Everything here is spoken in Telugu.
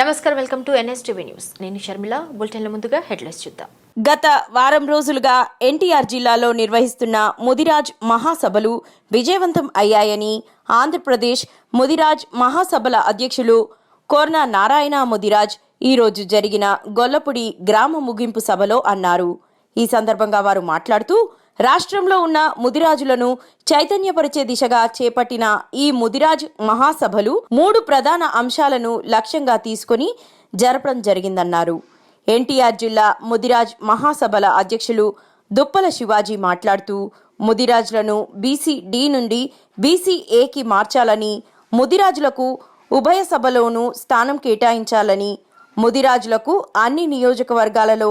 నమస్కారం వెల్కమ్ టు ఎన్ఎస్టీవీ న్యూస్. నేను షర్మిల. బులెటిన్ల ముందుగా హెడ్లైన్స్ చూద్దాం. గత వారం రోజులుగా ఎన్టీఆర్ జిల్లాలో నిర్వహిస్తున్న ముదిరాజ్ మహాసభలు విజయవంతం అయ్యాయని ఆంధ్రప్రదేశ్ ముదిరాజ్ మహాసభల అధ్యక్షులు కోర్న నారాయణ ముదిరాజ్ ఈరోజు జరిగిన గొల్లపుడి గ్రామ ముగింపు సభలో అన్నారు. ఈ సందర్భంగా వారు మాట్లాడుతూ రాష్ట్రంలో ఉన్న ముదిరాజులను చైతన్యపరిచే దిశగా చేపట్టిన ఈ ముదిరాజ్ మహాసభలు మూడు ప్రధాన అంశాలను లక్ష్యంగా తీసుకుని జరపడం జరిగిందన్నారు. ఎన్టీఆర్ జిల్లా ముదిరాజ్ మహాసభల అధ్యక్షులు దుప్పల శివాజీ మాట్లాడుతూ ముదిరాజులను బీసీ డి నుండి బీసీ ఏకి మార్చాలని ముదిరాజులకు ఉభయ సభలోనూ స్థానం కేటాయించాలని ముదిరాజులకు అన్ని నియోజకవర్గాలలో